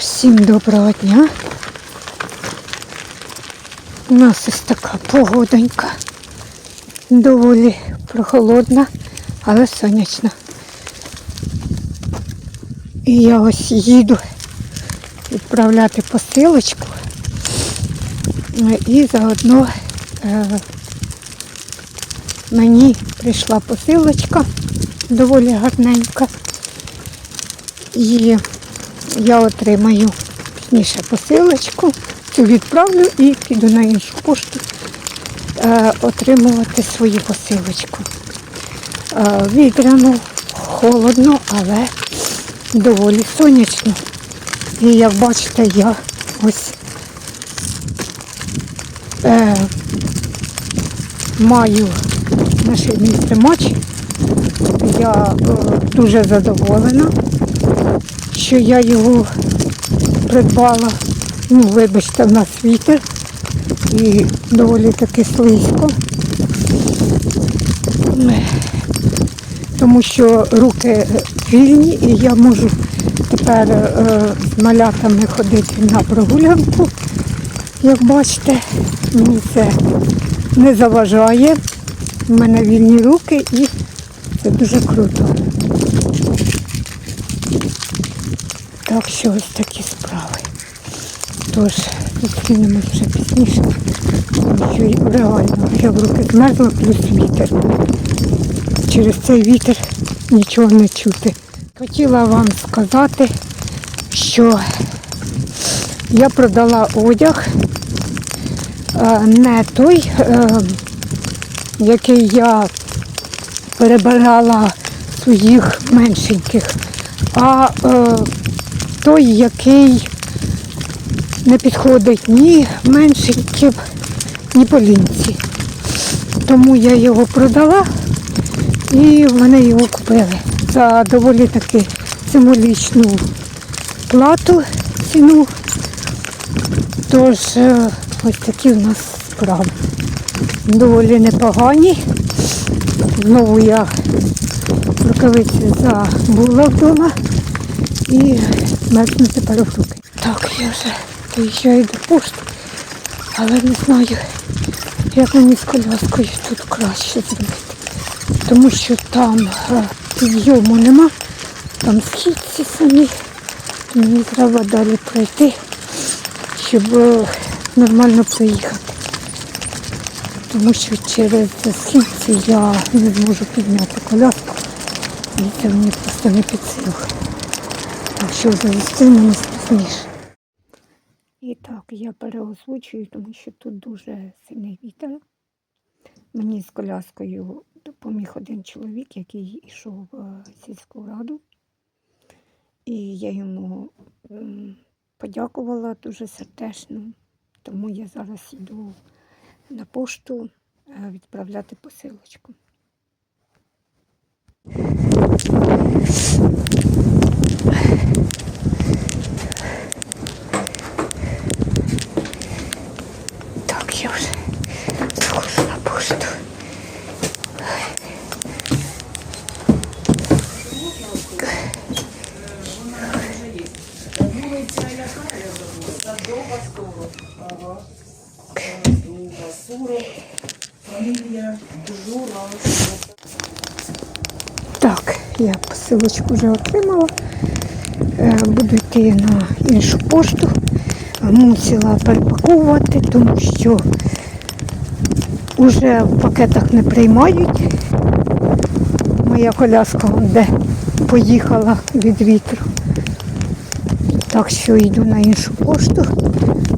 Всім доброго дня. У нас ось така погодонька. Доволі прохолодна, але сонячна. І я ось їду відправляти посилочку. І заодно е, мені прийшла посилочка доволі гарненька. І я отримаю пізніше посилочку, цю відправлю і піду на іншу пошту е, отримувати свою посилочку. Е, вітряно, холодно, але доволі сонячно. І як бачите, я ось е, маю машинний тримач. Я е, дуже задоволена що я його придбала. Ну, вибачте, в нас вітер і доволі таки слизько. Тому що руки вільні і я можу тепер е, з малятами ходити на прогулянку. Як бачите, мені це не заважає. У мене вільні руки і це дуже круто. Так що ось такі справи. Тож, зустрінемось вже пізніше, що реально я в руки змерзла, плюс вітер. Через цей вітер нічого не чути. Хотіла вам сказати, що я продала одяг, е, не той, е, який я перебирала своїх меншеньких, а е, той, який не підходить ні меншеньким, ні полінці. Тому я його продала і вони його купили за доволі таки символічну плату ціну. Тож е, ось такі в нас справи. Доволі непогані. Знову я рукавиці забула вдома і мерзну тепер в руки. Так, я вже доїжджаю до пошти, але не знаю, як мені з коляскою тут краще зробити. Тому що там підйому нема, там східці самі. Мені треба далі пройти, щоб е, нормально проїхати. Тому що через східці я не зможу підняти коляску. І це мені просто не під силу. Так що вже зустрінемось пізніше. І так, я переозвучую, тому що тут дуже сильний вітер. Мені з коляскою допоміг один чоловік, який йшов в сільську раду. І я йому подякувала дуже сердечно. Тому я зараз йду на пошту е, відправляти посилочку. Я вже схожу на пошту. Так, я посилочку вже отримала. Е, Буду йти на іншу пошту. Мусила перепаковувати, тому що вже в пакетах не приймають. Моя коляска де поїхала від вітру. Так що йду на іншу пошту.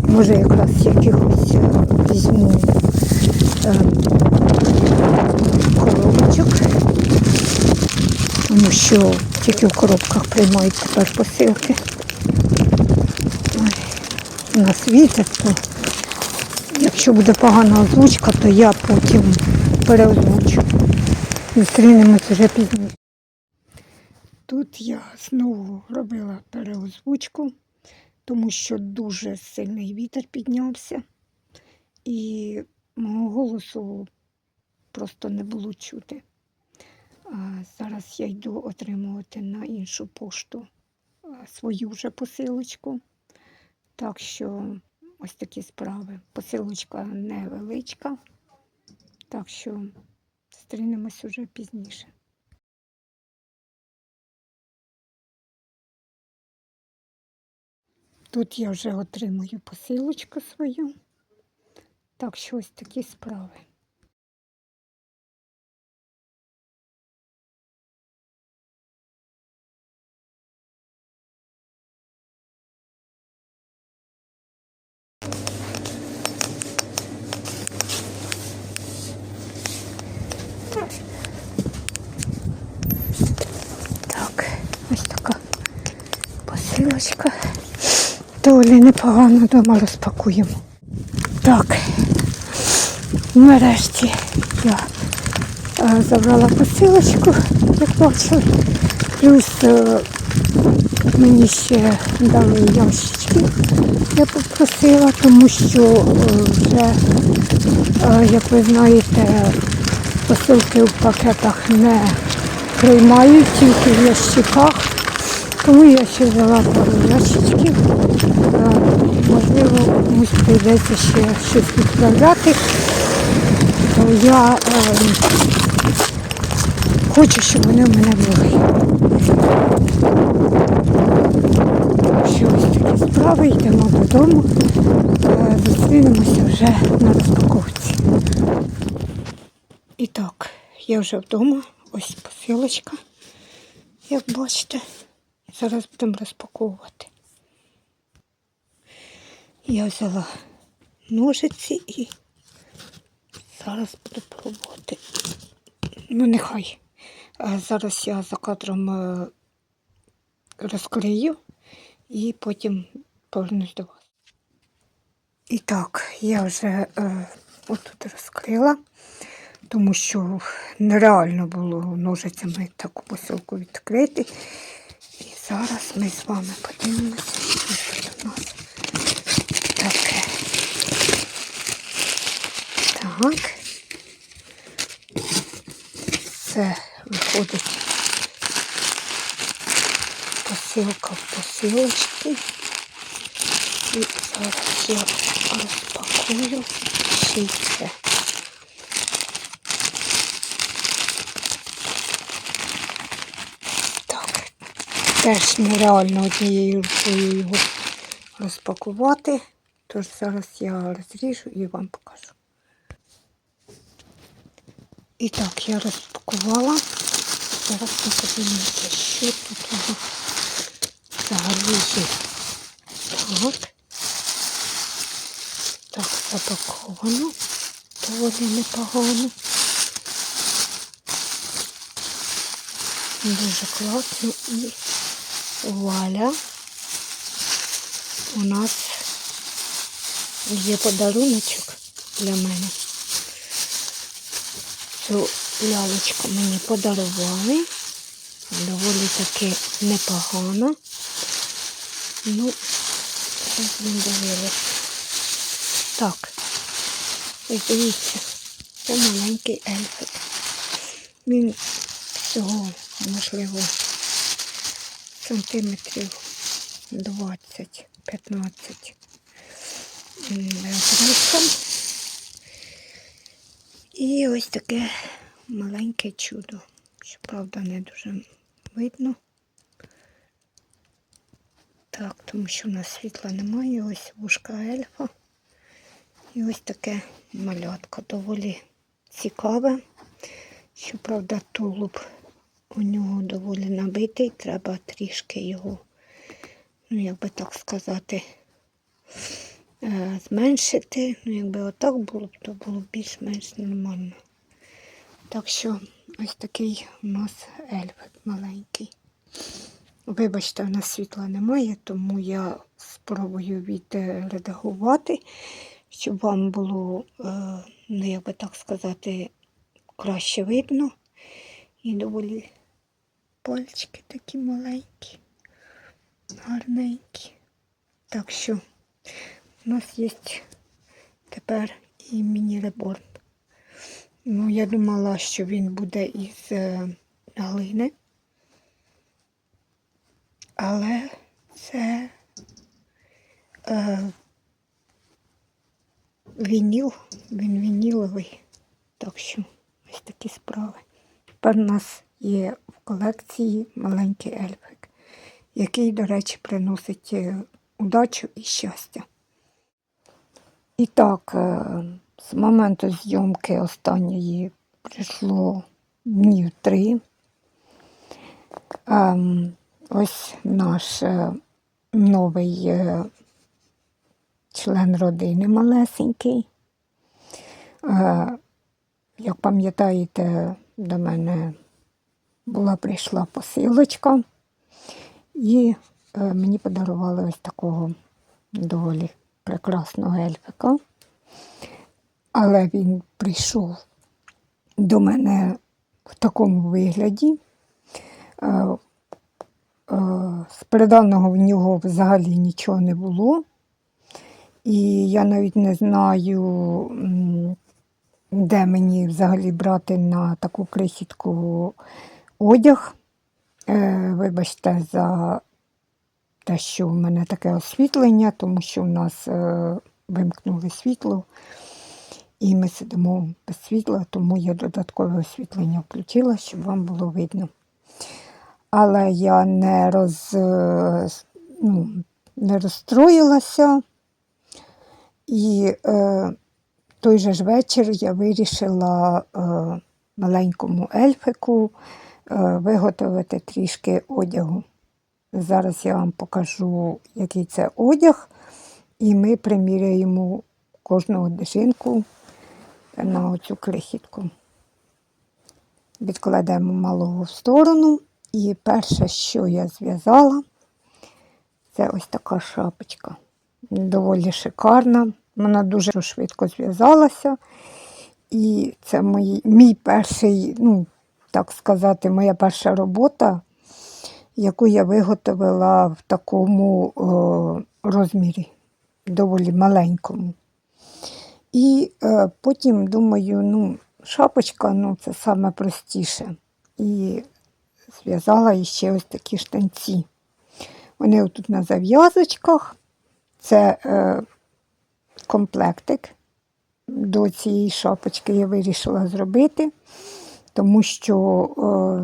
Може якраз якихось е, візьму е, коробочок. Тому що тільки в коробках приймають тепер посилки. Нас вітер, то якщо буде погана озвучка, то я потім переозвучу. Зустрінемось вже пізніше. Тут я знову робила переозвучку, тому що дуже сильний вітер піднявся, і мого голосу просто не було чути. А зараз я йду отримувати на іншу пошту свою вже посилочку. Так що ось такі справи. Посилочка невеличка. Так що зустрінемось уже пізніше. Тут я вже отримую посилочку свою. Так що ось такі справи. Так, ось така посилочка. Доволі непогано вдома розпакуємо. Так, нарешті я е, забрала посилочку, як бачили. Плюс е, мені ще дали ящички, я попросила, тому що е, вже, як ви знаєте, посилки в пакетах не приймають, тільки в ящиках. Тому я ще взяла пару ящичків. Можливо, комусь прийдеться ще щось відправляти. Я е, хочу, щоб вони в мене були. Що ось такі справи, йдемо додому. Е, Зустрінемося вже на розпаковці. І так, я вже вдома. Ось посилочка, як бачите. Зараз будемо розпаковувати. Я взяла ножиці і зараз буду пробувати. Ну, нехай. Зараз я за кадром е, розкрию і потім повернусь до вас. І так, я вже е, отут розкрила, тому що нереально було ножицями таку посилку відкрити. Зараз ми з вами подивимося, що тут у нас таке. Так. Це виходить посилка в посилочці. І зараз я розпакую ще це. Так. Теж нереально однією рукою його розпакувати. Тож зараз я розріжу і вам покажу. І так, я розпакувала. Зараз ми подивимося, що тут нас взагалі є. Так. Так, запаковано. Доволі непогано. Дуже класно і вуаля. У нас є подаруночок для мене. Цю лялечку мені подарували. Доволі таки непогано. Ну, зараз не дивилися. Так, дивіться, це маленький ельфик. Він всього, можливо, сантиметрів 20-15 зростом. І ось таке маленьке чудо. Щоправда, не дуже видно. Так, тому що у нас світла немає. Ось вушка ельфа. І ось таке малятко доволі цікаве. Щоправда, тулуб у нього доволі набитий, треба трішки його, ну, як би так сказати, е, зменшити. Ну, якби отак було то було б більш-менш нормально. Так що ось такий у нас ельфик маленький. Вибачте, у нас світла немає, тому я спробую відредагувати, щоб вам було, е, ну як би так сказати, краще видно. І доволі пальчики такі маленькі, гарненькі. Так що у нас є тепер і міні-реборн. Ну, я думала, що він буде із е, глини. Але це е, вініл, він вініловий. Так що ось такі справи. Тепер у нас є колекції маленький ельфик, який, до речі, приносить е, удачу і щастя. І так, е, з моменту зйомки останньої прийшло днів три. Ем, ось наш е, новий член родини малесенький. Як пам'ятаєте, до мене була прийшла посилочка, і е, мені подарували ось такого доволі прекрасного ельфика. Але він прийшов до мене в такому вигляді. Е, е, З приданого в нього взагалі нічого не було. І я навіть не знаю, де мені взагалі брати на таку крихітку одяг. Е, Вибачте за те, що в мене таке освітлення, тому що в нас е, вимкнули світло, і ми сидимо без світла, тому я додаткове освітлення включила, щоб вам було видно. Але я не, роз, ну, не розстроїлася. І е, той же ж вечір я вирішила е, маленькому ельфику виготовити трішки одягу. Зараз я вам покажу, який це одяг, і ми приміряємо кожну одежинку на оцю крихітку. Відкладемо малого в сторону. І перше, що я зв'язала, це ось така шапочка. Доволі шикарна. Вона дуже швидко зв'язалася. І це мій, мій перший, ну, так сказати, моя перша робота, яку я виготовила в такому о, розмірі, доволі маленькому. І е, потім думаю, ну, шапочка ну, це саме простіше. І зв'язала іще ось такі штанці. Вони отут на зав'язочках. Це е, комплектик до цієї шапочки я вирішила зробити, тому що,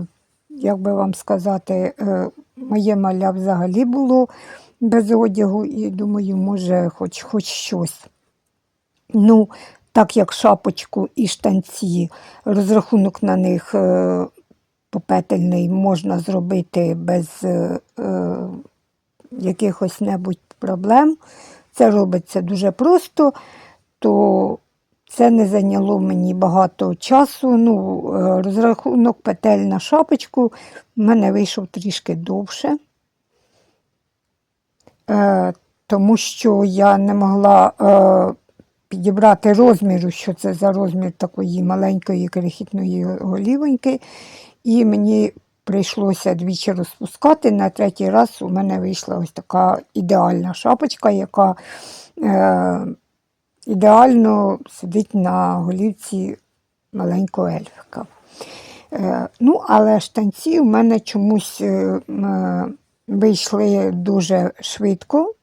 е, як би вам сказати, е, моє маля взагалі було без одягу, і думаю, може, хоч, хоч щось. Ну, так як шапочку і штанці, розрахунок на них е, попетельний можна зробити без якихось небудь проблем. Це робиться дуже просто, то це не зайняло мені багато часу. Ну, е, розрахунок петель на шапочку в мене вийшов трішки довше, е, тому що я не могла е, підібрати розміру, що це за розмір такої маленької крихітної голівоньки. І мені прийшлося двічі розпускати. На третій раз у мене вийшла ось така ідеальна шапочка, яка ідеально сидить на голівці маленького ельфика. Е, ну, але штанці у мене чомусь е, е, вийшли дуже швидко.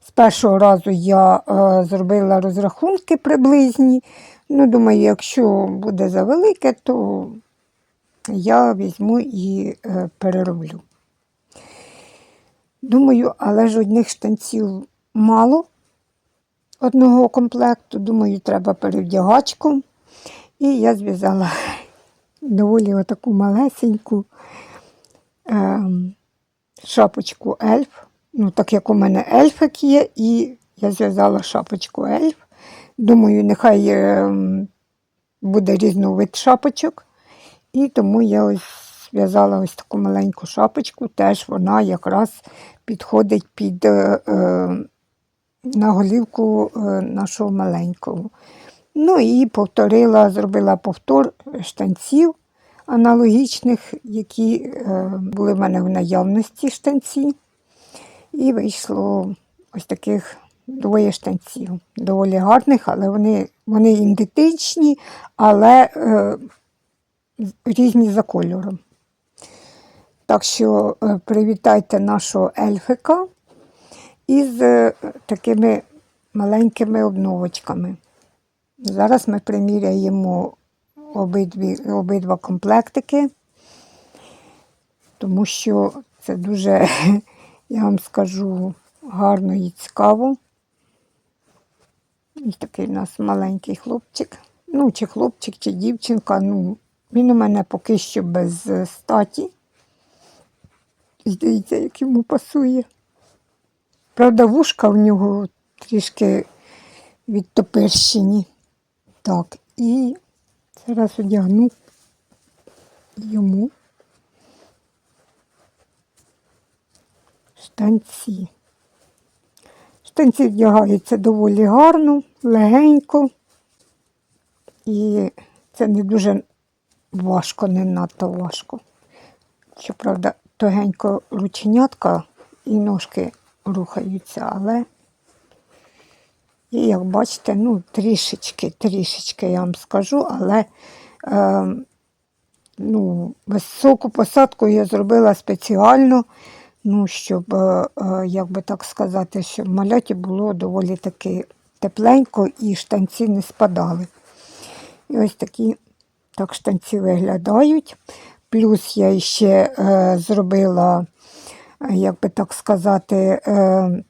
З першого разу я зробила розрахунки приблизні. Ну, думаю, якщо буде завелике, то я візьму і перероблю. Думаю, але ж одних штанців мало одного комплекту. Думаю, треба перевдягачку. І я зв'язала доволі отаку малесеньку е, шапочку ельф. Ну, так як у мене ельфик є, і я зв'язала шапочку ельф. Думаю, нехай е, буде різновид шапочок. І тому я ось зв'язала ось таку маленьку шапочку, теж вона якраз підходить під е, е, на голівку е, нашого маленького. Ну і повторила, зробила повтор штанців аналогічних, які е, були в мене в наявності штанці. І вийшло ось таких двоє штанців. Доволі гарних, але вони, вони ідентичні, але е, різні за кольором. Так що е, привітайте нашого ельфика. Із е, такими маленькими обновочками. Зараз ми приміряємо обидві, обидва комплектики, тому що це дуже, я вам скажу, гарно і цікаво. І такий у нас маленький хлопчик. Ну, чи хлопчик, чи дівчинка. Ну, він у мене поки що без е, статі. Дивіться, як йому пасує. Правда, вушка в нього трішки відтопирщені. Так, і зараз одягну йому штанці. Штанці вдягаються доволі гарно, легенько. І це не дуже важко, не надто важко. Щоправда, тогенько рученятка і ножки рухаються, але і як бачите, ну, трішечки, трішечки я вам скажу, але е, ну, високу посадку я зробила спеціально, ну, щоб, е, е, як би так сказати, щоб маляті було доволі таки тепленько і штанці не спадали. І ось такі так штанці виглядають. Плюс я ще е, зробила, як би так сказати, е,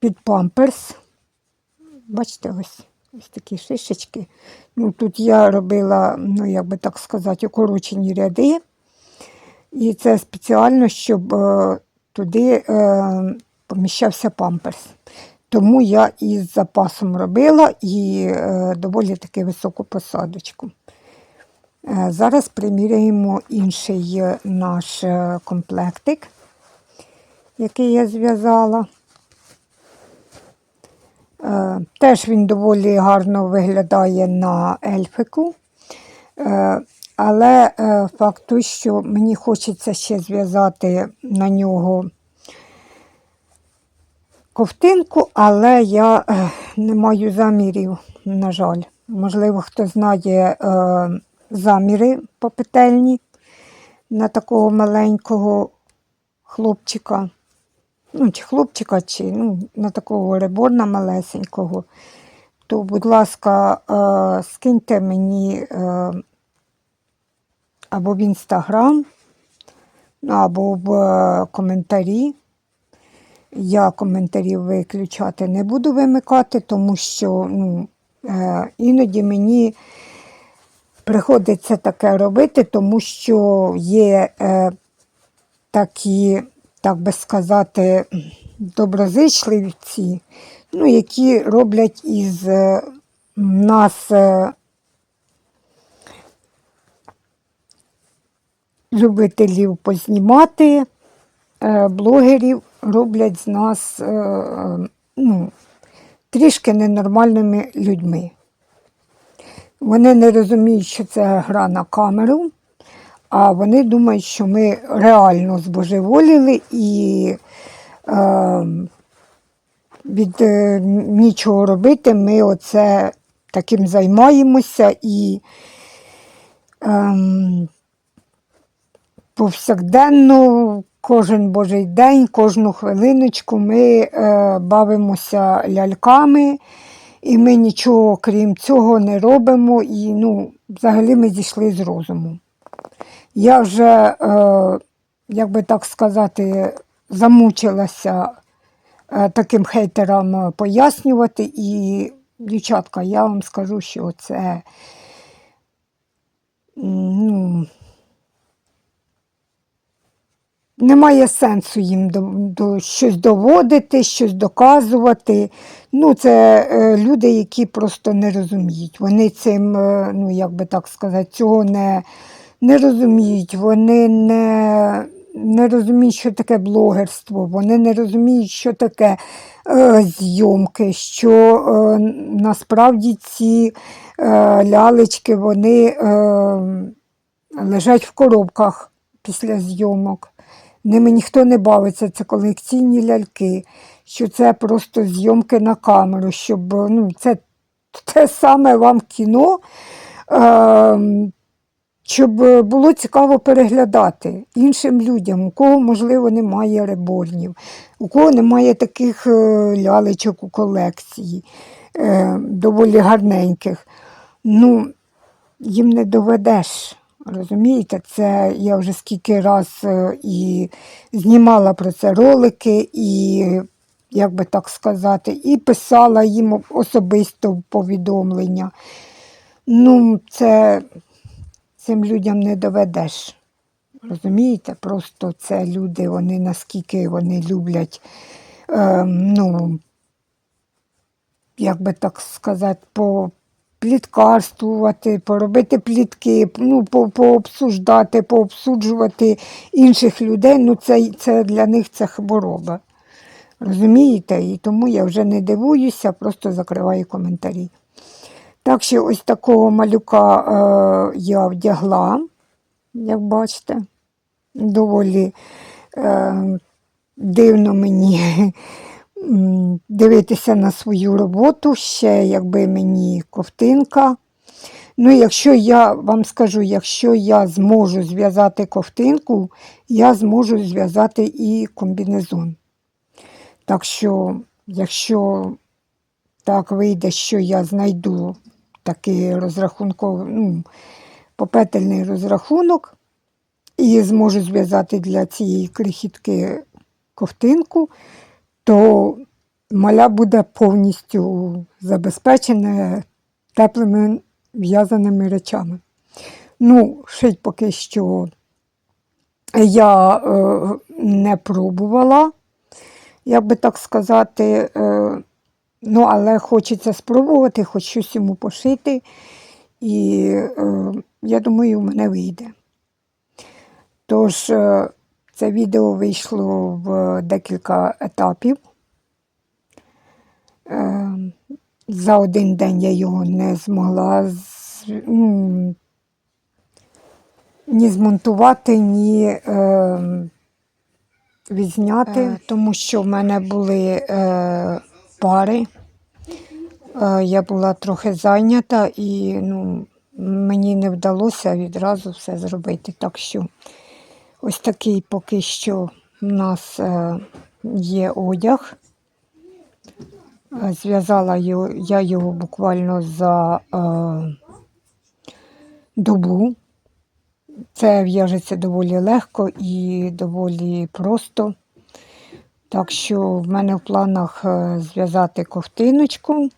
під памперс. Бачите, ось ось такі шишечки. Ну, тут я робила, ну, як би так сказати, укорочені ряди. І це спеціально, щоб е, туди е, поміщався памперс. Тому я із запасом робила і е, доволі таки високу посадочку. Е, Зараз приміряємо інший е, наш е, комплектик, який я зв'язала. Е, Теж він доволі гарно виглядає на ельфику. Е, Але е, факт той, що мені хочеться ще зв'язати на нього ковтинку, але я не маю замірів, на жаль. Можливо, хто знає заміри по петельні на такого маленького хлопчика. Ну, чи хлопчика, чи ну, на такого реборна малесенького, то, будь ласка, е, скиньте мені е, або в інстаграм, або в е, коментарі. Я коментарів виключати не буду вимикати, тому що ну, е, іноді мені приходиться таке робити, тому що є е, такі, так би сказати, доброзичливці, ну, які роблять із е, нас е, любителів познімати, е, блогерів роблять з нас ну, трішки ненормальними людьми. Вони не розуміють, що це гра на камеру, а вони думають, що ми реально збожеволіли і е, від е, нічого робити ми оце таким займаємося і ем, повсякденно, кожен божий день, кожну хвилиночку ми е, бавимося ляльками, і ми нічого крім цього не робимо. І ну, взагалі ми зійшли з розуму. Я вже, е, як би так сказати, замучилася е, таким хейтерам пояснювати. І, дівчатка, я вам скажу, що це. Ну, немає сенсу їм до, до щось доводити, щось доказувати. Ну, це е, люди, які просто не розуміють. Вони цим, е, ну як би так сказати, цього не, не розуміють. Вони не, не розуміють, що таке блогерство, вони не розуміють, що таке е, зйомки, що е, насправді ці е, лялечки вони е, лежать в коробках після зйомок. Ними ніхто не бавиться, це колекційні ляльки, що це просто зйомки на камеру, щоб ну, це те саме вам кіно. Е, щоб е, було цікаво переглядати іншим людям, у кого, можливо, немає реборнів, у кого немає таких е, лялечок у колекції, е, доволі гарненьких. Ну, їм не доведеш. Розумієте, це я вже скільки раз і знімала про це ролики, і, як би так сказати, і писала їм особисто повідомлення. Ну, це цим людям не доведеш. Розумієте? Просто це люди, вони наскільки вони люблять, е, ну, як би так сказати, по пліткарствувати, поробити плітки, ну, по- пообсуждати, пообсуджувати інших людей, ну це, це для них це хвороба. Розумієте? І тому я вже не дивуюся, просто закриваю коментарі. Так що ось такого малюка е, я вдягла, як бачите, доволі е, дивно мені дивитися на свою роботу, ще якби мені ковтинка. Ну, якщо я вам скажу, якщо я зможу зв'язати ковтинку, я зможу зв'язати і комбінезон. Так що, якщо так вийде, що я знайду такий розрахунковий, ну, попетельний розрахунок і зможу зв'язати для цієї крихітки ковтинку, то маля буде повністю забезпечена теплими в'язаними речами. Ну, шить поки що я е, не пробувала, як би так сказати. Е, ну, але хочеться спробувати, хоч щось йому пошити. І е, я думаю, в мене вийде. Тож, е, це відео вийшло в декілька етапів. Е, за один день я його не змогла з, ну, ні змонтувати, ні е, відзняти, Е, тому що в мене були е, пари. Е, я була трохи зайнята і ну, мені не вдалося відразу все зробити. Так що ось такий поки що в нас е, є одяг. Е, Зв'язала я його буквально за добу. Це в'яжеться доволі легко і доволі просто. Так що в мене в планах е, зв'язати ковтиночку.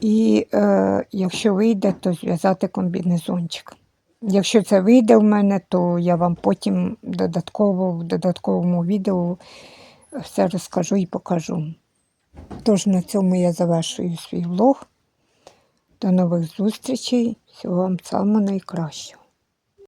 І е, якщо вийде, то зв'язати комбінезончик. Якщо це вийде в мене, то я вам потім додатково в додатковому відео все розкажу і покажу. Тож на цьому я завершую свій влог. До нових зустрічей. Всього вам самого найкращого.